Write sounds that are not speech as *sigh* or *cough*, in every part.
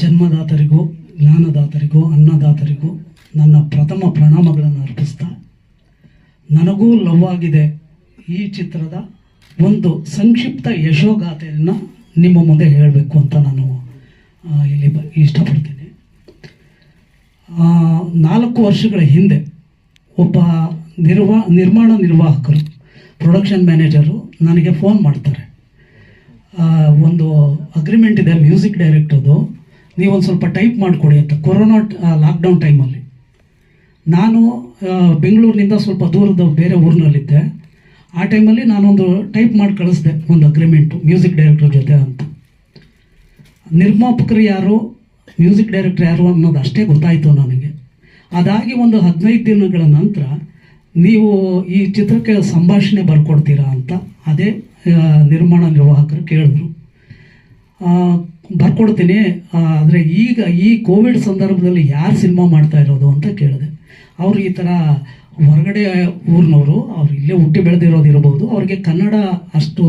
ಜನ್ಮದಾತರಿಗೂ, ಜ್ಞಾನದಾತರಿಗೂ, ಅನ್ನದಾತರಿಗೂ ನನ್ನ ಪ್ರಥಮ ಪ್ರಣಾಮಗಳನ್ನು ಅರ್ಪಿಸ್ತಾ, ನನಗೂ ಲವ್ ಆಗಿದೆ ಈ ಚಿತ್ರದ ಒಂದು ಸಂಕ್ಷಿಪ್ತ ಯಶೋಗಾಥೆಯನ್ನು ನಿಮ್ಮ ಮುಂದೆ ಹೇಳಬೇಕು ಅಂತ ನಾನು ಇಲ್ಲಿ ಬ, ಇಷ್ಟಪಡ್ತೀನಿ. ನಾಲ್ಕು ವರ್ಷಗಳ ಹಿಂದೆ ಒಬ್ಬ ನಿರ್ವಾ, ನಿರ್ಮಾಣ ನಿರ್ವಾಹಕರು ಪ್ರೊಡಕ್ಷನ್ ಮ್ಯಾನೇಜರು ನನಗೆ ಫೋನ್ ಮಾಡ್ತಾರೆ. ಒಂದು ಅಗ್ರಿಮೆಂಟ್ ಇದೆ ಮ್ಯೂಸಿಕ್ ಡೈರೆಕ್ಟರ್ದು ನೀವೊಂದು ಸ್ವಲ್ಪ ಟೈಪ್ ಮಾಡಿಕೊಡಿ ಅಂತ. ಕೊರೋನಾ ಲಾಕ್ಡೌನ್ ಟೈಮಲ್ಲಿ ನಾನು ಬೆಂಗಳೂರಿನಿಂದ ಸ್ವಲ್ಪ ದೂರದ ಬೇರೆ ಊರಿನಲ್ಲಿದ್ದೆ. ಆ ಟೈಮಲ್ಲಿ ನಾನೊಂದು ಟೈಪ್ ಮಾಡಿ ಕಳಿಸ್ದೆ, ಒಂದು ಅಗ್ರಿಮೆಂಟು ಮ್ಯೂಸಿಕ್ ಡೈರೆಕ್ಟರ್ ಜೊತೆ ಅಂತ. ನಿರ್ಮಾಪಕರು ಯಾರು ಮ್ಯೂಸಿಕ್ ಡೈರೆಕ್ಟರ್ ಯಾರು ಅನ್ನೋದು ಅಷ್ಟೇ ಗೊತ್ತಾಯಿತು ನನಗೆ. ಅದಾಗಿ ಒಂದು ಹದಿನೈದು ದಿನಗಳ ನಂತರ ನೀವು ಈ ಚಿತ್ರಕ್ಕೆ ಸಂಭಾಷಣೆ ಬರ್ಕೊಡ್ತೀರಾ ಅಂತ ಅದೇ ನಿರ್ಮಾಣ ನಿರ್ವಾಹಕರು ಕೇಳಿದ್ರು. ಬರ್ಕೊಡ್ತೀನಿ. ಆದರೆ ಈಗ ಈ ಕೋವಿಡ್ ಸಂದರ್ಭದಲ್ಲಿ ಯಾರು ಸಿನಿಮಾ ಮಾಡ್ತಾ ಇರೋದು ಅಂತ ಕೇಳಿದೆ. ಅವರು ಈ ಥರ ಹೊರಗಡೆ ಊರಿನವರು, ಅವ್ರು ಇಲ್ಲೇ ಹುಟ್ಟಿ ಬೆಳೆದಿರೋದು ಇರ್ಬೋದು. ಅವ್ರಿಗೆ ಕನ್ನಡ ಅಷ್ಟು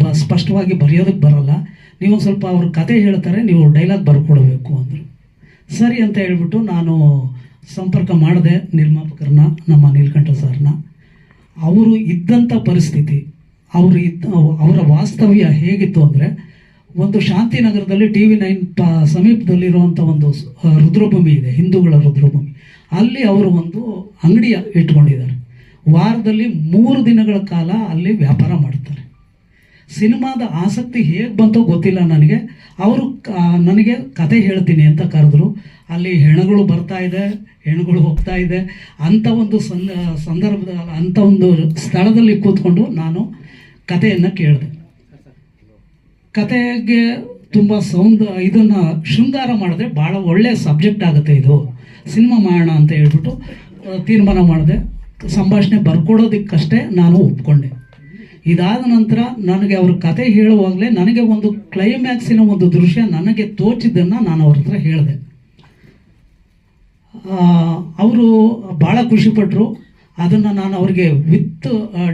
ಬ, ಸ್ಪಷ್ಟವಾಗಿ ಬರೆಯೋದಕ್ಕೆ ಬರಲ್ಲ. ನೀವು ಸ್ವಲ್ಪ ಅವ್ರ ಕತೆ ಹೇಳ್ತಾರೆ, ನೀವು ಡೈಲಾಗ್ ಬರ್ಕೊಡಬೇಕು ಅಂದರು. ಸರಿ ಅಂತ ಹೇಳ್ಬಿಟ್ಟು ನಾನು ಸಂಪರ್ಕ ಮಾಡಿದೆ ನಿರ್ಮಾಪಕರನ್ನ, ನಮ್ಮ ನೀಲಕಂಠ ಸರ್ನ. ಅವರು ಇದ್ದಂಥ ಪರಿಸ್ಥಿತಿ, ಅವರು ಇದ್ದ, ಅವರ ವಾಸ್ತವ್ಯ ಹೇಗಿತ್ತು ಅಂದರೆ ಒಂದು ಶಾಂತಿನಗರದಲ್ಲಿ ಟಿ ವಿ ನೈನ್ ಪ ಸಮೀಪದಲ್ಲಿರುವಂಥ ಒಂದು ರುದ್ರಭೂಮಿ ಇದೆ, ಹಿಂದೂಗಳ ರುದ್ರಭೂಮಿ. ಅಲ್ಲಿ ಅವರು ಒಂದು ಅಂಗಡಿಯ ಇಟ್ಕೊಂಡಿದ್ದಾರೆ. ವಾರದಲ್ಲಿ ಮೂರು ದಿನಗಳ ಕಾಲ ಅಲ್ಲಿ ವ್ಯಾಪಾರ ಮಾಡ್ತಾರೆ. ಸಿನಿಮಾದ ಆಸಕ್ತಿ ಹೇಗೆ ಬಂತೋ ಗೊತ್ತಿಲ್ಲ ನನಗೆ. ಅವರು ನನಗೆ ಕತೆ ಹೇಳ್ತೀನಿ ಅಂತ ಕರೆದ್ರು. ಅಲ್ಲಿ ಹೆಣಗಳು ಬರ್ತಾ ಇದೆ, ಹೆಣಗಳು ಹೋಗ್ತಾ ಇದೆ. ಅಂಥ ಒಂದು ಸಂದ ಸಂದರ್ಭದ ಅಂಥ ಒಂದು ಸ್ಥಳದಲ್ಲಿ ಕೂತ್ಕೊಂಡು ನಾನು ಕಥೆಯನ್ನು ಕೇಳಿದೆ. ಕತೆಗೆ ತುಂಬ ಸೌಂದ ಇದನ್ನು ಶೃಂಗಾರ ಮಾಡಿದ್ರೆ ಭಾಳ ಒಳ್ಳೆಯ ಸಬ್ಜೆಕ್ಟ್ ಆಗುತ್ತೆ ಇದು. ಸಿನಿಮಾ ಮಾಡೋಣ ಅಂತ ಹೇಳ್ಬಿಟ್ಟು ತೀರ್ಮಾನ ಮಾಡಿದೆ. ಸಂಭಾಷಣೆ ಬರ್ಕೊಡೋದಕ್ಕಷ್ಟೇ ನಾನು ಒಪ್ಕೊಂಡೆ. ಇದಾದ ನಂತರ ನನಗೆ ಅವ್ರ ಕತೆ ಹೇಳುವಾಗಲೇ ನನಗೆ ಒಂದು ಕ್ಲೈಮ್ಯಾಕ್ಸಿನ ಒಂದು ದೃಶ್ಯ ನನಗೆ ತೋಚಿದ್ದನ್ನು ನಾನು ಅವ್ರ ಹತ್ರ ಹೇಳಿದೆ. ಅವರು ಭಾಳ ಖುಷಿಪಟ್ಟರು ಅದನ್ನು ನಾನು ಅವ್ರಿಗೆ ವಿತ್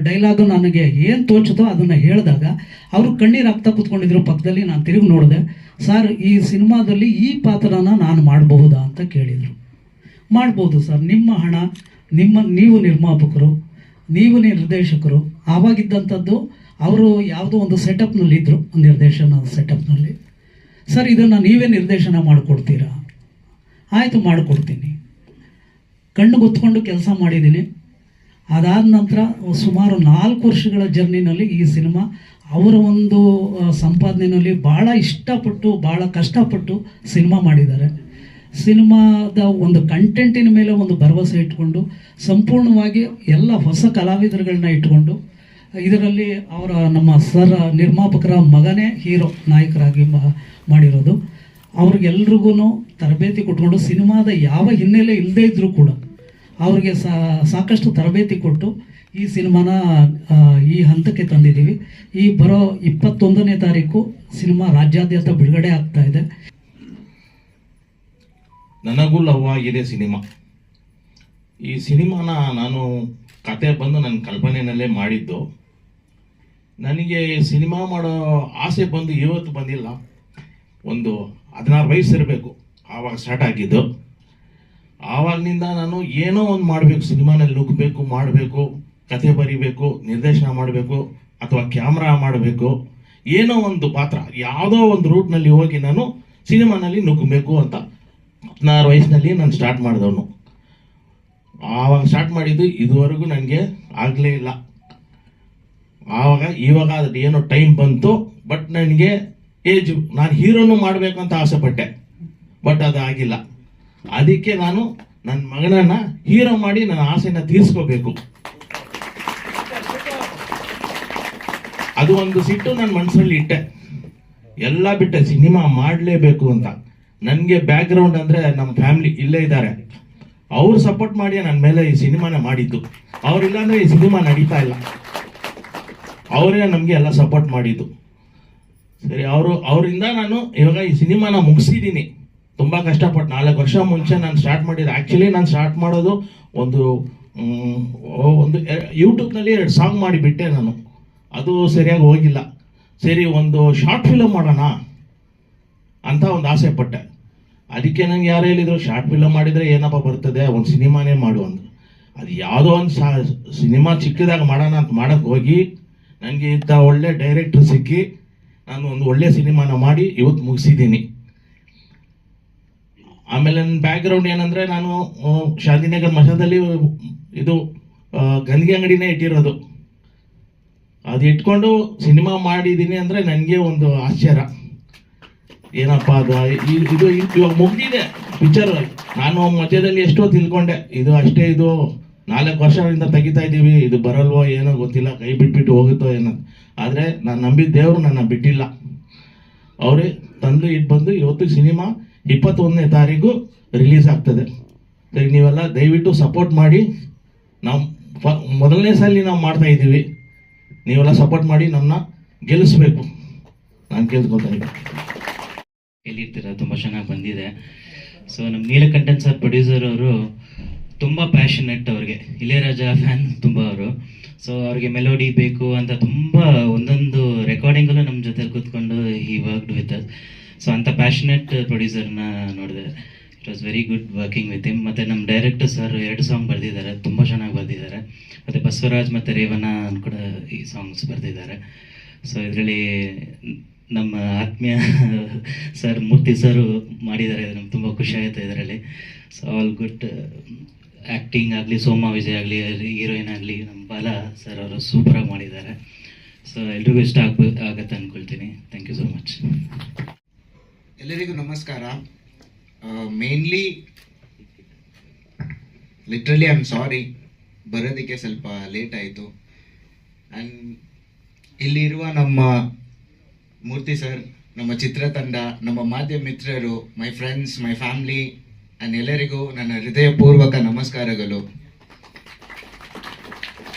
ಡೈಲಾಗು ನನಗೆ ಏನು ತೋಚುತ್ತೋ ಅದನ್ನು ಹೇಳಿದಾಗ ಅವರು ಕಣ್ಣೀರು ಹಾಕ್ತಾ ಕೂತ್ಕೊಂಡಿದ್ರು ಪಕ್ಕದಲ್ಲಿ, ನಾನು ತಿರುಗಿ ನೋಡಿದೆ, ಸರ್, ಈ ಸಿನಿಮಾದಲ್ಲಿ ಈ ಪಾತ್ರನ ನಾನು ಮಾಡಬಹುದಾ? ಅಂತ ಕೇಳಿದರು. ಮಾಡ್ಬೋದು ಸರ್, ನಿಮ್ಮ ಹಣ, ನಿಮ್ಮ, ನೀವು ನಿರ್ಮಾಪಕರು, ನೀವು ನಿರ್ದೇಶಕರು, ಆವಾಗಿದ್ದಂಥದ್ದು ಅವರು ಯಾವುದೋ ಒಂದು ಸೆಟಪ್ನಲ್ಲಿ ಇದ್ದರು ನಿರ್ದೇಶನ ಸೆಟಪ್ನಲ್ಲಿ ಸರ್, ಇದನ್ನು ನೀವೇ ನಿರ್ದೇಶನ ಮಾಡಿಕೊಡ್ತೀರಾ? ಆಯಿತು, ಮಾಡಿಕೊಡ್ತೀನಿ. ಕಣ್ಣು ಗೊತ್ಕೊಂಡು ಕೆಲಸ ಮಾಡಿದ್ದೀನಿ. ಅದಾದ ನಂತರ ಸುಮಾರು ನಾಲ್ಕು ವರ್ಷಗಳ ಜರ್ನಿನಲ್ಲಿ ಈ ಸಿನಿಮಾ ಅವರ ಒಂದು ಸಂಪಾದನೆಯಲ್ಲಿ ಭಾಳ ಇಷ್ಟಪಟ್ಟು ಭಾಳ ಕಷ್ಟಪಟ್ಟು ಸಿನಿಮಾ ಮಾಡಿದ್ದಾರೆ. ಸಿನಿಮಾದ ಒಂದು ಕಂಟೆಂಟಿನ ಮೇಲೆ ಒಂದು ಭರವಸೆ ಇಟ್ಕೊಂಡು, ಸಂಪೂರ್ಣವಾಗಿ ಎಲ್ಲ ಹೊಸ ಕಲಾವಿದರುಗಳನ್ನ ಇಟ್ಕೊಂಡು, ಇದರಲ್ಲಿ ಅವರ ನಮ್ಮ ಸರ್, ನಿರ್ಮಾಪಕರ ಮಗನೇ ಹೀರೋ ನಾಯಕರಾಗಿ ಮಾಡಿರೋದು. ಅವ್ರಿಗೆಲ್ರಿಗೂ ತರಬೇತಿ ಕೊಟ್ಕೊಂಡು ಸಿನಿಮಾದ ಯಾವ ಹಿನ್ನೆಲೆ ಇಲ್ಲದೇ ಇದ್ದರೂ ಕೂಡ ಅವ್ರಿಗೆ ಸಾಕಷ್ಟು ತರಬೇತಿ ಕೊಟ್ಟು ಈ ಸಿನಿಮಾನ ಈ ಹಂತಕ್ಕೆ ತಂದಿದ್ದೀವಿ. ಈ ಬರೋ ಇಪ್ಪತ್ತೊಂದನೇ ತಾರೀಕು ಸಿನಿಮಾ ರಾಜ್ಯಾದ್ಯಂತ ಬಿಡುಗಡೆ ಆಗ್ತಾ ಇದೆ. ನನಗೂ ಲವ್ ಆಗಿದೆ ಸಿನಿಮಾ. ಈ ಸಿನಿಮಾನ ನಾನು ಕತೆ ಬಂದು ನನ್ನ ಕಲ್ಪನೆಯಲ್ಲೇ ಮಾಡಿದ್ದು. ನನಗೆ ಸಿನಿಮಾ ಮಾಡೋ ಆಸೆ ಬಂದು ಇವತ್ತು ಬಂದಿಲ್ಲ. ಒಂದು ಹದಿನಾರು ವಯಸ್ಸು ಇರಬೇಕು. ಆವಾಗ ಸ್ಟಾರ್ಟ್ ಆಗಿದ್ದು. ಆವಾಗಲಿಂದ ನಾನು ಏನೋ ಒಂದು ಮಾಡಬೇಕು, ಸಿನಿಮಾನಲ್ಲಿ ನುಗ್ಗಬೇಕು ಮಾಡಬೇಕು, ಕತೆ ಬರಿಬೇಕು, ನಿರ್ದೇಶನ ಮಾಡಬೇಕು, ಅಥವಾ ಕ್ಯಾಮ್ರಾ ಮಾಡಬೇಕು, ಏನೋ ಒಂದು ಪಾತ್ರ, ಯಾವುದೋ ಒಂದು ರೂಟ್ನಲ್ಲಿ ಹೋಗಿ ನಾನು ಸಿನಿಮಾನಲ್ಲಿ ನುಗ್ಗಬೇಕು ಅಂತ ಹದಿನಾರು ವಯಸ್ಸಿನಲ್ಲಿ ನಾನು ಸ್ಟಾರ್ಟ್ ಮಾಡಿದವನು. ಆವಾಗ ಸ್ಟಾರ್ಟ್ ಮಾಡಿದ್ದು ಇದುವರೆಗೂ ನನಗೆ ಆಗಲೇ ಇಲ್ಲ. ಆವಾಗ, ಇವಾಗ ಅದು ಏನೋ ಟೈಮ್ ಬಂತು, ಬಟ್ ನನಗೆ ಏಜ್, ನಾನು ಹೀರೋನು ಮಾಡಬೇಕು ಅಂತ ಆಸೆ ಪಟ್ಟೆ ಬಟ್ ಅದು ಆಗಿಲ್ಲ. ಅದಕ್ಕೆ ನಾನು ನನ್ನ ಮಗನನ್ನ ಹೀರೋ ಮಾಡಿ ನನ್ನ ಆಸೆನ ತೀರಿಸ್ಕೋಬೇಕು. ಅದು ಒಂದು ಸಿಟ್ಟು ನನ್ನ ಮನಸ್ಸಲ್ಲಿ ಇಟ್ಟೆ. ಎಲ್ಲ ಬಿಟ್ಟೆ, ಸಿನಿಮಾ ಮಾಡಲೇಬೇಕು ಅಂತ. ನನಗೆ ಬ್ಯಾಕ್ಗ್ರೌಂಡ್ ಅಂದರೆ ನಮ್ಮ ಫ್ಯಾಮಿಲಿ ಇಲ್ಲೇ ಇದ್ದಾರೆ. ಅವ್ರು ಸಪೋರ್ಟ್ ಮಾಡಿ ನನ್ನ ಮೇಲೆ ಈ ಸಿನಿಮಾನ ಮಾಡಿದ್ದು. ಅವರಿಲ್ಲ ಅಂದರೆ ಈ ಸಿನಿಮಾ ನಡೀತಾ ಇಲ್ಲ. ಅವರೇ ನಮಗೆ ಎಲ್ಲ ಸಪೋರ್ಟ್ ಮಾಡಿದ್ದು. ಸರಿ, ಅವರು, ಅವರಿಂದ ನಾನು ಇವಾಗ ಈ ಸಿನಿಮಾನ ಮುಗಿಸಿದ್ದೀನಿ. ತುಂಬ ಕಷ್ಟಪಟ್ಟು ನಾಲ್ಕು ವರ್ಷ ಮುಂಚೆ ನಾನು ಸ್ಟಾರ್ಟ್ ಮಾಡಿದ್ದು. ಆ್ಯಕ್ಚುಲಿ ನಾನು ಸ್ಟಾರ್ಟ್ ಮಾಡೋದು ಒಂದು ಒಂದು ಯೂಟ್ಯೂಬ್ನಲ್ಲಿ ಎರಡು ಸಾಂಗ್ ಮಾಡಿಬಿಟ್ಟೆ ನಾನು. ಅದು ಸರಿಯಾಗಿ ಹೋಗಿಲ್ಲ. ಸರಿ, ಒಂದು ಶಾರ್ಟ್ ಫಿಲಮ್ ಮಾಡೋಣ ಅಂತ ಒಂದು ಆಸೆ ಪಟ್ಟೆ. ಅದಕ್ಕೆ ನಂಗೆ ಯಾರು ಹೇಳಿದರು ಶಾರ್ಟ್ ಫಿಲಮ್ ಮಾಡಿದರೆ ಏನಪ್ಪ ಬರ್ತದೆ? ಒಂದು ಸಿನಿಮಾನೇ ಮಾಡು ಅಂತ ಅದು ಯಾವುದೋ ಒಂದು ಸಾ, ಸಿನಿಮಾ ಚಿಕ್ಕದಾಗ ಮಾಡೋಣ ಅಂತ ಮಾಡೋಕ್ಕೆ ಹೋಗಿ ನನಗೆ ಇಂಥ ಒಳ್ಳೆ ಡೈರೆಕ್ಟ್ರ್ ಸಿಕ್ಕಿ ನಾನು ಒಂದು ಒಳ್ಳೆ ಸಿನಿಮಾನ ಮಾಡಿ ಇವತ್ತು ಮುಗಿಸಿದ್ದೀನಿ. ಆಮೇಲೆ ನನ್ನ ಬ್ಯಾಕ್ಗ್ರೌಂಡ್ ಏನಂದರೆ ನಾನು ಶಾಂತಿನಗರ್ ಮಠದಲ್ಲಿ ಇದು ಗಂದಿಗೆ ಅಂಗಡಿನೇ ಇಟ್ಟಿರೋದು. ಅದು ಇಟ್ಕೊಂಡು ಸಿನಿಮಾ ಮಾಡಿದ್ದೀನಿ ಅಂದರೆ ನನಗೆ ಒಂದು ಆಶ್ಚರ್ಯ. ಏನಪ್ಪ ಅದು ಇದು ಇವಾಗ ಮುಗಿದಿದೆ ಪಿಕ್ಚರ್ ನಾನು ಮಧ್ಯದಲ್ಲಿ ಎಷ್ಟೋ ತಿಳ್ಕೊಂಡೆ. ಇದು ಅಷ್ಟೇ, ಇದು ನಾಲ್ಕು ವರ್ಷದಿಂದ ತೆಗಿತಾ ಇದ್ದೀವಿ, ಇದು ಬರಲ್ವೋ ಏನೋ ಗೊತ್ತಿಲ್ಲ, ಕೈ ಬಿಟ್ಬಿಟ್ಟು ಹೋಗುತ್ತೋ ಏನೋ. ಆದರೆ ನಾನು ನಂಬಿದ ದೇವರು ನನ್ನ ಬಿಟ್ಟಿಲ್ಲ. ಅವರೇ ತಂದು ಇಟ್ಟು ಬಂದು ಇವತ್ತು ಸಿನಿಮಾ ಇಪ್ಪತ್ತೊಂದನೇ ತಾರೀಕು ರಿಲೀಸ್ ಆಗ್ತದೆ. ನೀವೆಲ್ಲ ದಯವಿಟ್ಟು ಸಪೋರ್ಟ್ ಮಾಡಿ. ನಾವು ಫ ಮೊದಲನೇ ಸಲ ನಾವು ಮಾಡ್ತಾ ಇದ್ದೀವಿ. ನೀವೆಲ್ಲ ಸಪೋರ್ಟ್ ಮಾಡಿ ನಮ್ಮನ್ನ ಗೆಲ್ಲಿಸ್ಬೇಕು. ನಾನು ಕೇಳ್ಕೊತಾ ಇದ್ದೀನಿ. ಎಲ್ಲಿರ್ತೀರ ತುಂಬ ಚೆನ್ನಾಗಿ ಬಂದಿದೆ. ಸೊ ನಮ್ಮ ನೀಲಕಂಠನ್ ಸರ್ ಪ್ರೊಡ್ಯೂಸರ್ ಅವರು ತುಂಬ ಪ್ಯಾಷನೆಟ್ ಅವ್ರಿಗೆ. ಇಳೆಯರಾಜ ಫ್ಯಾನ್ ತುಂಬ ಅವರು. ಸೊ ಅವ್ರಿಗೆ ಮೆಲೋಡಿ ಬೇಕು ಅಂತ ತುಂಬ ಒಂದೊಂದು ರೆಕಾರ್ಡಿಂಗಲ್ಲೂ ನಮ್ಮ ಜೊತೆ ಕೂತ್ಕೊಂಡು ಈ ವರ್ಕ್ಡ್ ವಿತ್ ಸೊ ಅಂಥ ಪ್ಯಾಷನೆಟ್ ಪ್ರೊಡ್ಯೂಸರ್ನ ನೋಡಿದೆ. It was very good working with him ಮತ್ತು ನಮ್ಮ ಡೈರೆಕ್ಟರ್ ಸರ್ ಎರಡು ಸಾಂಗ್ ಬರೆದಿದ್ದಾರೆ. ತುಂಬ ಚೆನ್ನಾಗಿ ಬರೆದಿದ್ದಾರೆ. ಮತ್ತು ಬಸವರಾಜ್ ಮತ್ತು ರೇವಣ್ಣ ಕೂಡ ಈ ಸಾಂಗ್ಸ್ ಬರೆದಿದ್ದಾರೆ. ಸೊ ಇದರಲ್ಲಿ ನಮ್ಮ ಆತ್ಮೀಯ *laughs* ಸರ್ ಮೂರ್ತಿ ಸರ್ ಮಾಡಿದ್ದಾರೆ. ನಮ್ಗೆ ತುಂಬ ಖುಷಿ ಆಯಿತು ಇದರಲ್ಲಿ. ಸೊ ಆಲ್ ಗುಡ್ ಆ್ಯಕ್ಟಿಂಗ್ ಆಗಲಿ, ಸೋಮ ವಿಜಯ್ ಆಗಲಿ ಹೀರೋಯಿನ್ ಆಗಲಿ ನಮ್ಮ ಬಾಲ ಸರ್ ಅವರು ಸೂಪರಾಗಿ ಮಾಡಿದ್ದಾರೆ. ಸೊ ಎಲ್ರಿಗೂ ಇಷ್ಟ ಆಗ್ಬೋ, ಆಗತ್ತೆ ಅಂದ್ಕೊಳ್ತೀನಿ ಥ್ಯಾಂಕ್ ಯು ಸೋ ಮಚ್ ಎಲ್ಲರಿಗೂ ನಮಸ್ಕಾರ. Mainly literally I am sorry ಬರೋದಕ್ಕೆ ಸ್ವಲ್ಪ ಲೇಟ್ ಆಯಿತು. ಆ್ಯಂಡ್ ಇಲ್ಲಿರುವ ನಮ್ಮ ಮೂರ್ತಿ ಸರ್ ನಮ್ಮ ಚಿತ್ರತಂಡ ನಮ್ಮ ಮಾಧ್ಯಮ ಮಿತ್ರರು my friends my family and ಎಲ್ಲರಿಗೂ ನನ್ನ ಹೃದಯಪೂರ್ವಕ ನಮಸ್ಕಾರಗಳು.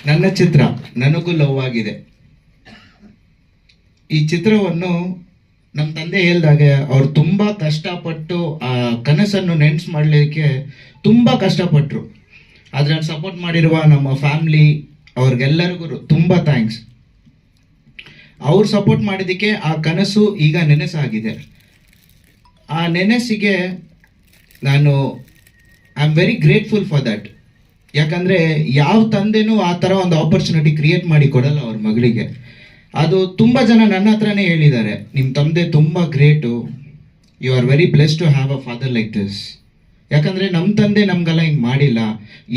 ನನ್ನ ಚಿತ್ರ ನನಗೂ ಲವ್ ಆಗಿದೆ. ಈ ಚಿತ್ರವನ್ನು ನಮ್ಮ ತಂದೆ ಹೇಳ್ದಾಗೆ ಅವ್ರು ತುಂಬಾ ಕಷ್ಟಪಟ್ಟು ಆ ಕನಸನ್ನು ನೆನ್ಸ್ ಮಾಡಲಿಕ್ಕೆ ತುಂಬಾ ಕಷ್ಟಪಟ್ಟರು ಅದ್ರಲ್ಲಿ ಸಪೋರ್ಟ್ ಮಾಡಿರುವ ನಮ್ಮ ಫ್ಯಾಮ್ಲಿ ಅವ್ರಿಗೆಲ್ಲರಿಗೂ ತುಂಬಾ ಥ್ಯಾಂಕ್ಸ್ ಅವ್ರು ಸಪೋರ್ಟ್ ಮಾಡಿದ್ದಕ್ಕೆ ಆ ಕನಸು ಈಗ ನೆನೆಸಾಗಿದೆ. ಆ ನೆನೆಸಿಗೆ ನಾನು I am very grateful for that ಯಾಕಂದ್ರೆ ಯಾವ ತಂದೆನೂ ಆ ಥರ ಒಂದು ಆಪರ್ಚುನಿಟಿ ಕ್ರಿಯೇಟ್ ಮಾಡಿ ಕೊಡಲ್ಲ ಅವ್ರ ಮಗಳಿಗೆ. ಅದು ತುಂಬ ಜನ ನನ್ನ ಹತ್ರನೇ ಹೇಳಿದ್ದಾರೆ ನಿಮ್ಮ ತಂದೆ ತುಂಬ great you are very bless to have a father like this ಯಾಕಂದರೆ ನಮ್ಮ ತಂದೆ ನಮಗೆಲ್ಲ ಹಿಂಗೆ ಮಾಡಿಲ್ಲ.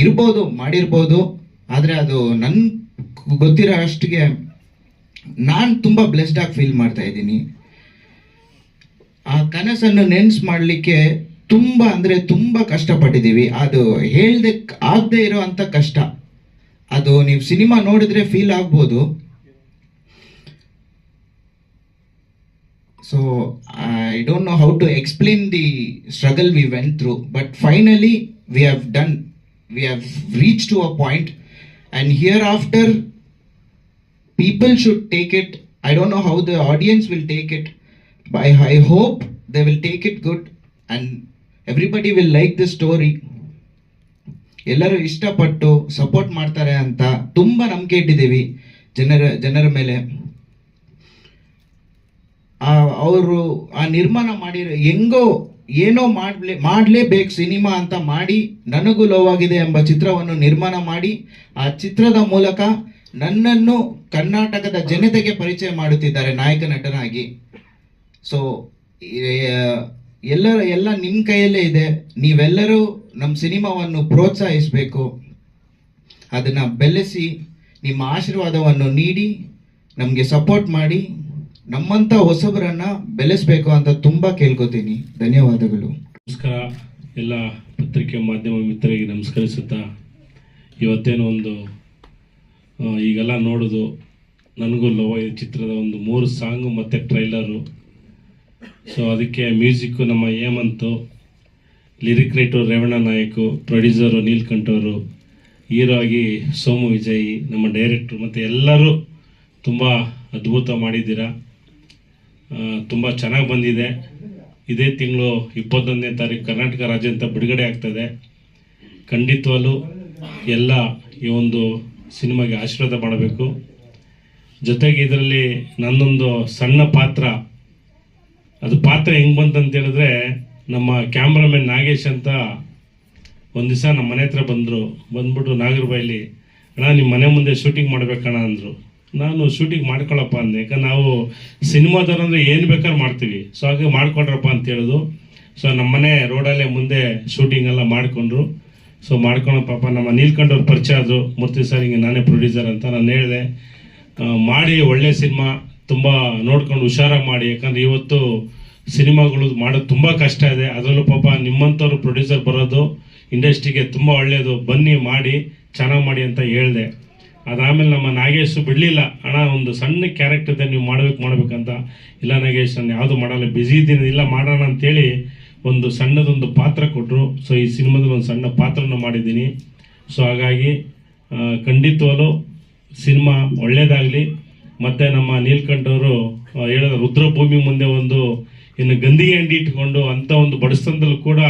ಇರ್ಬೋದು, ಮಾಡಿರ್ಬೋದು, ಆದರೆ ಅದು ನನ್ನ ಗೊತ್ತಿರೋ ಅಷ್ಟಿಗೆ ನಾನು ತುಂಬ ಬ್ಲೆಸ್ಡ್ ಆಗಿ ಫೀಲ್ ಮಾಡ್ತಾ ಇದ್ದೀನಿ. ಆ ಕನಸನ್ನು ನೆನ್ಸ್ ಮಾಡಲಿಕ್ಕೆ ತುಂಬ ಅಂದರೆ ತುಂಬ ಕಷ್ಟಪಟ್ಟಿದ್ದೀವಿ. ಅದು ಹೇಳ್ದೆ, ಆಗದೆ ಇರೋ ಅಂಥ ಕಷ್ಟ. ಅದು ನೀವು ಸಿನಿಮಾ ನೋಡಿದ್ರೆ ಫೀಲ್ ಆಗ್ಬೋದು. So I don't know how to explain the struggle we went through, but finally we have done, we have reached to a point, and hereafter people should take it. I don't know how the audience will take it, but I, hope they will take it good and everybody will like the story. ಎಲ್ಲರೂ ಇಷ್ಟಪಟ್ಟು support ಮಾಡ್ತಾರೆ ಅಂತ ತುಂಬ ನಂಬಿಕೆ ಇಟ್ಟಿದ್ದೀವಿ ಜನರ ಜನರ ಮೇಲೆ ಅವರು ಆ ನಿರ್ಮಾಣ ಮಾಡಿರೋ ಹೆಂಗೋ ಏನೋ ಮಾಡ್ಲೇ, ಮಾಡಲೇಬೇಕು ಸಿನಿಮಾ ಅಂತ ಮಾಡಿ ನನಗೂ ಲೋವಾಗಿದೆ ಎಂಬ ಚಿತ್ರವನ್ನು ನಿರ್ಮಾಣ ಮಾಡಿ, ಆ ಚಿತ್ರದ ಮೂಲಕ ನನ್ನನ್ನು ಕರ್ನಾಟಕದ ಜನತೆಗೆ ಪರಿಚಯ ಮಾಡುತ್ತಿದ್ದಾರೆ ನಾಯಕ ನಟನಾಗಿ. ಸೊ ಎಲ್ಲರ, ಎಲ್ಲ ನಿಮ್ಮ ಕೈಯಲ್ಲೇ ಇದೆ. ನೀವೆಲ್ಲರೂ ನಮ್ಮ ಸಿನಿಮಾವನ್ನು ಪ್ರೋತ್ಸಾಹಿಸಬೇಕು. ಅದನ್ನು ಬೆಳೆಸಿ, ನಿಮ್ಮ ಆಶೀರ್ವಾದವನ್ನು ನೀಡಿ, ನಮಗೆ ಸಪೋರ್ಟ್ ಮಾಡಿ. ನಮ್ಮಂಥ ಹೊಸಬರನ್ನ ಬೆಳೆಸಬೇಕು ಅಂತ ತುಂಬ ಕೇಳ್ಕೊತೀನಿ. ಧನ್ಯವಾದಗಳು. ನಮಸ್ಕಾರ. ಎಲ್ಲ ಪತ್ರಿಕೆ ಮಾಧ್ಯಮ ಮಿತ್ರರಿಗೆ ನಮಸ್ಕರಿಸುತ್ತಾ ಇವತ್ತೇನು ಒಂದು ಈಗೆಲ್ಲ ನೋಡೋದು ನನಗೂ ಲವ ಈ ಚಿತ್ರದ ಒಂದು ಮೂರು ಸಾಂಗು ಮತ್ತು ಟ್ರೈಲರು. ಸೊ ಅದಕ್ಕೆ ಮ್ಯೂಸಿಕ್ಕು ನಮ್ಮ Hemanth, lyric writer Revanna Nayak, producer ನೀಲ್ಕಂಠವರು hero ಆಗಿ ಸೋಮು ವಿಜಯ್, ನಮ್ಮ ಡೈರೆಕ್ಟ್ರು ಮತ್ತು ಎಲ್ಲರೂ ತುಂಬ ಅದ್ಭುತ ಮಾಡಿದ್ದೀರಾ. ತುಂಬ ಚೆನ್ನಾಗಿ ಬಂದಿದೆ. ಇದೇ ತಿಂಗಳು ಇಪ್ಪತ್ತೊಂದನೇ ತಾರೀಕು ಕರ್ನಾಟಕ ರಾಜ್ಯ ಅಂತ ಬಿಡುಗಡೆ ಆಗ್ತದೆ. ಖಂಡಿತವಾಗ್ಲೂ ಎಲ್ಲ ಈ ಒಂದು ಸಿನಿಮಾಗೆ ಆಶೀರ್ವಾದ ಮಾಡಬೇಕು. ಜೊತೆಗೆ ಇದರಲ್ಲಿ ನನ್ನೊಂದು ಸಣ್ಣ ಪಾತ್ರ. ಅದು ಪಾತ್ರ ಹೆಂಗೆ ಬಂತಂತ ಹೇಳಿದ್ರೆ, ನಮ್ಮ ಕ್ಯಾಮ್ರಾಮನ್ ನಾಗೇಶ್ ಅಂತ ಒಂದು ದಿವಸ ನಮ್ಮ ಮನೆ ಹತ್ರ ಬಂದರು. ಬಂದ್ಬಿಟ್ಟು ನಾಗರಬಾಯಿಲಿ, ಅಣ್ಣ ನಿಮ್ಮ ಮನೆ ಮುಂದೆ ಶೂಟಿಂಗ್ ಮಾಡ್ಬೇಕಣ್ಣ ಅಂದರು. ನಾನು ಶೂಟಿಂಗ್ ಮಾಡ್ಕೊಳ್ಳಪ್ಪ ಅಂದೆ. ಯಾಕಂದ್ರೆ ನಾವು ಸಿನಿಮಾದವ್ರು ಅಂದರೆ ಏನು ಬೇಕಾದ್ರೂ ಮಾಡ್ತೀವಿ. ಸೊ ಹಾಗೆ ಮಾಡ್ಕೊಡ್ರಪ್ಪ ಅಂತ ಹೇಳಿದ್ರು ಸೊ ನಮ್ಮನೆ ರೋಡಲ್ಲೇ ಮುಂದೆ ಶೂಟಿಂಗ್ ಎಲ್ಲ ಮಾಡಿಕೊಂಡ್ರು. ಸೊ ಮಾಡ್ಕೊಂಡು ಪಾಪ ನಮ್ಮ ನೀಲ್ಕಂಠವ್ರು ಪರಿಚಯ ಆದರು. ಮೂರ್ತಿ ಸರ್ ಹಿಂಗೆ ನಾನೇ ಪ್ರೊಡ್ಯೂಸರ್ ಅಂತ ನಾನು ಹೇಳಿದೆ. ಮಾಡಿ ಒಳ್ಳೆ ಸಿನಿಮಾ ತುಂಬ ನೋಡ್ಕೊಂಡು ಹುಷಾರಾಗಿ ಮಾಡಿ. ಯಾಕಂದ್ರೆ ಇವತ್ತು ಸಿನಿಮಾಗಳು ಮಾಡೋದು ತುಂಬ ಕಷ್ಟ ಇದೆ. ಅದರಲ್ಲೂ ಪಾಪ ನಿಮ್ಮಂಥವ್ರು ಪ್ರೊಡ್ಯೂಸರ್ ಬರೋದು ಇಂಡಸ್ಟ್ರಿಗೆ ತುಂಬ ಒಳ್ಳೆಯದು ಬನ್ನಿ, ಮಾಡಿ, ಚೆನ್ನಾಗಿ ಮಾಡಿ ಅಂತ ಹೇಳಿದೆ. ಅದಾದಮೇಲೆ ನಮ್ಮ ನಾಗೇಶ್ ಬಿಡಲಿಲ್ಲ. ಅಣ್ಣ, ಒಂದು ಸಣ್ಣ ಕ್ಯಾರೆಕ್ಟರ್ ಇದೆ ನೀವು ಮಾಡ್ಬೇಕು, ಮಾಡ್ಬೇಕಂತ. ಇಲ್ಲ ನಾಗೇಶ್, ನಾನು ಯಾವುದು ಮಾಡಲ್ಲ ಬ್ಯುಸಿ ಇದ್ದೀನಿ. ಇಲ್ಲ, ಮಾಡೋಣ ಅಂತೇಳಿ ಒಂದು ಸಣ್ಣದೊಂದು ಪಾತ್ರ ಕೊಟ್ಟರು ಸೊ ಈ ಸಿನಿಮಾದಲ್ಲಿ ಒಂದು ಸಣ್ಣ ಪಾತ್ರನ ಮಾಡಿದ್ದೀನಿ. ಸೊ ಹಾಗಾಗಿ ಖಂಡಿತವಲ್ಲೂ ಸಿನಿಮಾ ಒಳ್ಳೇದಾಗಲಿ. ಮತ್ತು ನಮ್ಮ ನೀಲ್ಕಂಠವರು ಹೇಳಿದ ರುದ್ರಭೂಮಿ ಮುಂದೆ ಒಂದು, ಇನ್ನು ಗಂದಿಗೆ ಅಂಡಿ ಇಟ್ಕೊಂಡು ಅಂಥ ಒಂದು ಬಡಸ್ತನದಲ್ಲೂ ಕೂಡ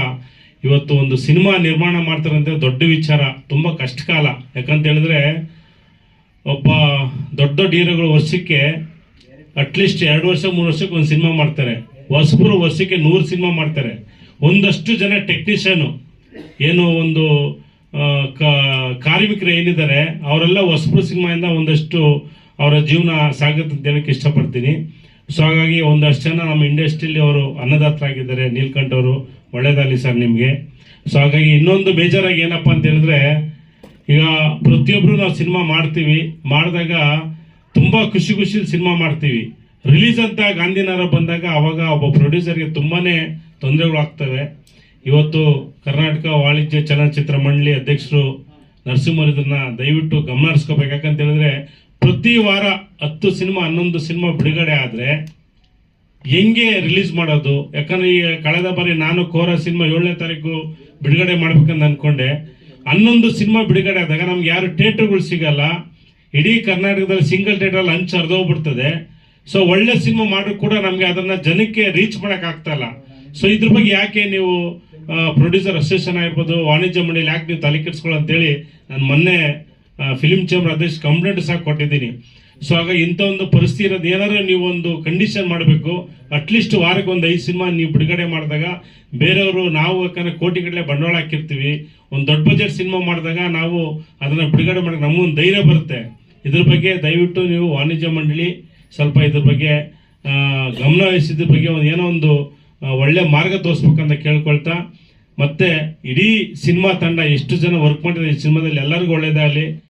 ಇವತ್ತು ಒಂದು ಸಿನಿಮಾ ನಿರ್ಮಾಣ ಮಾಡ್ತಾರಂತೆ, ದೊಡ್ಡ ವಿಚಾರ. ತುಂಬ ಕಷ್ಟಕಾಲ. ಯಾಕಂತ ಹೇಳಿದ್ರೆ ಒಬ್ಬ ದೊಡ್ಡ ದೊಡ್ಡ ಹೀರೋಗಳು ವರ್ಷಕ್ಕೆ ಅಟ್ಲೀಸ್ಟ್ ಎರಡು ವರ್ಷ, ಮೂರು ವರ್ಷಕ್ಕೆ ಒಂದು ಸಿನಿಮಾ ಮಾಡ್ತಾರೆ. ಹೊಸಬರು ವರ್ಷಕ್ಕೆ ನೂರು ಸಿನಿಮಾ ಮಾಡ್ತಾರೆ. ಒಂದಷ್ಟು ಜನ ಟೆಕ್ನಿಷಿಯನು ಏನು ಒಂದು ಕಾರ್ಮಿಕರು ಏನಿದ್ದಾರೆ, ಅವರೆಲ್ಲ ಹೊಸಬರು ಸಿನಿಮಾಯಿಂದ ಒಂದಷ್ಟು ಅವರ ಜೀವನ ಸಾಗುತ್ತೆ ಅಂತ ಹೇಳಕ್ಕೆ ಇಷ್ಟಪಡ್ತೀನಿ. ಸೊ ಹಾಗಾಗಿ ಒಂದಷ್ಟು ಜನ ನಮ್ಮ ಇಂಡಸ್ಟ್ರಿಯಲ್ಲಿ ಅವರು ಅನ್ನದಾತರಾಗಿದ್ದಾರೆ ಆಗಿದ್ದಾರೆ. ಅವರು, ಒಳ್ಳೇದಾಗಲಿ ಸರ್ ನಿಮಗೆ. ಸೊ ಹಾಗಾಗಿ ಇನ್ನೊಂದು ಬೇಜಾರಾಗಿ ಏನಪ್ಪ ಅಂತ ಹೇಳಿದ್ರೆ ಈಗ ಪ್ರತಿಯೊಬ್ಬರು ನಾವು ಸಿನಿಮಾ ಮಾಡ್ತೀವಿ, ಮಾಡಿದಾಗ ತುಂಬ ಖುಷಿ ಖುಷಿಲಿ ಸಿನಿಮಾ ಮಾಡ್ತೀವಿ. ರಿಲೀಸ್ ಅಂತ ಗಾಂಧಿನಾರ ಬಂದಾಗ ಅವಾಗ ಒಬ್ಬ ಪ್ರೊಡ್ಯೂಸರ್ಗೆ ತುಂಬಾನೇ ತೊಂದರೆಗಳು ಆಗ್ತವೆ. ಇವತ್ತು ಕರ್ನಾಟಕ ವಾಣಿಜ್ಯ ಚಲನಚಿತ್ರ ಮಂಡಳಿ ಅಧ್ಯಕ್ಷರು ನರಸಿಂಹರು ಇದನ್ನ ದಯವಿಟ್ಟು ಗಮನ ಹರಿಸ್ಕೋಬೇಕು ಯಾಕಂತ ಹೇಳಿದ್ರೆ, ಪ್ರತಿ ವಾರ ಹತ್ತು ಸಿನಿಮಾ, ಹನ್ನೊಂದು ಸಿನಿಮಾ ಬಿಡುಗಡೆ ಆದ್ರೆ ಹೆಂಗೆ ರಿಲೀಸ್ ಮಾಡೋದು? ಯಾಕಂದ್ರೆ ಈ ಕಳೆದ ಬಾರಿ ನಾನು ಕೋರ ಸಿನಿಮಾ ಏಳನೇ ತಾರೀಕು ಬಿಡುಗಡೆ ಮಾಡ್ಬೇಕಂತ ಅನ್ಕೊಂಡೆ. ಹನ್ನೊಂದು ಸಿನಿಮಾ ಬಿಡುಗಡೆ ಆದಾಗ ನಮ್ಗೆ ಯಾರು ಥಿಯೇಟರ್ಗಳು ಸಿಗಲ್ಲ. ಇಡೀ ಕರ್ನಾಟಕದಲ್ಲಿ ಸಿಂಗಲ್ ಥಿಯೇಟರ್ ಹಂಚ್ ಹರಿದೋಗ್ಬಿಡ್ತದೆ ಸೊ ಒಳ್ಳೆ ಸಿನಿಮಾ ಮಾಡಿದ್ರು ಕೂಡ ನಮ್ಗೆ ಅದನ್ನ ಜನಕ್ಕೆ ರೀಚ್ ಮಾಡಕ್ ಆಗ್ತಾ ಇಲ್ಲ. ಸೊ ಇದ್ರ ಬಗ್ಗೆ ಯಾಕೆ ನೀವು ಪ್ರೊಡ್ಯೂಸರ್ ಅಸೋಸಿಯೇಷನ್ ಆಗಿರ್ಬೋದು, ವಾಣಿಜ್ಯ ಮಂಡಳಿ ಯಾಕೆ ನೀವು ತಲೆ ಕೆಡಿಸ್ಕೊಳ್ಳೋ ಅಂತೇಳಿ ನಾನು ಮೊನ್ನೆ ಫಿಲ್ಮ್ ಚೇಂಬರ್ ಅಧ್ಯಕ್ಷ ಕಂಪ್ಲೇಂಟ್ ಸಹ ಕೊಟ್ಟಿದ್ದೀನಿ. ಸೊ ಆಗ ಇಂಥ ಒಂದು ಪರಿಸ್ಥಿತಿ ಇರೋದು ಏನಾದ್ರು ನೀವು ಒಂದು ಕಂಡೀಷನ್ ಮಾಡಬೇಕು ಅಟ್ಲೀಸ್ಟ್ ವಾರಕ್ಕೆ ಒಂದು ಐದು ಸಿನಿಮಾ ನೀವು ಬಿಡುಗಡೆ ಮಾಡಿದಾಗ ಬೇರೆಯವರು ನಾವು ಯಾಕಂದ್ರೆ ಕೋಟಿಗಟ್ಟಲೆ ಬಂಡವಾಳ ಹಾಕಿರ್ತೀವಿ. ಒಂದು ದೊಡ್ಡ ಬಜೆಟ್ ಸಿನಿಮಾ ಮಾಡಿದಾಗ ನಾವು ಅದನ್ನ ಬಿಡುಗಡೆ ಮಾಡೋಕೆ ನಮಗೊಂದು ಧೈರ್ಯ ಬರುತ್ತೆ. ಇದ್ರ ಬಗ್ಗೆ ದಯವಿಟ್ಟು ನೀವು ವಾಣಿಜ್ಯ ಮಂಡಳಿ ಸ್ವಲ್ಪ ಇದ್ರ ಬಗ್ಗೆ ಗಮನ ವಹಿಸಿದ್ರ ಬಗ್ಗೆ ಒಂದು ಏನೋ ಒಂದು ಒಳ್ಳೆ ಮಾರ್ಗ ತೋರಿಸ್ಬೇಕಂತ ಕೇಳ್ಕೊಳ್ತಾ. ಮತ್ತೆ ಇಡೀ ಸಿನಿಮಾ ತಂಡ ಎಷ್ಟು ಜನ ವರ್ಕ್ ಮಾಡಿದ್ರೆ ಈ ಸಿನಿಮಾದಲ್ಲಿ ಎಲ್ಲರಿಗೂ ಒಳ್ಳೇದಾಗಲಿ.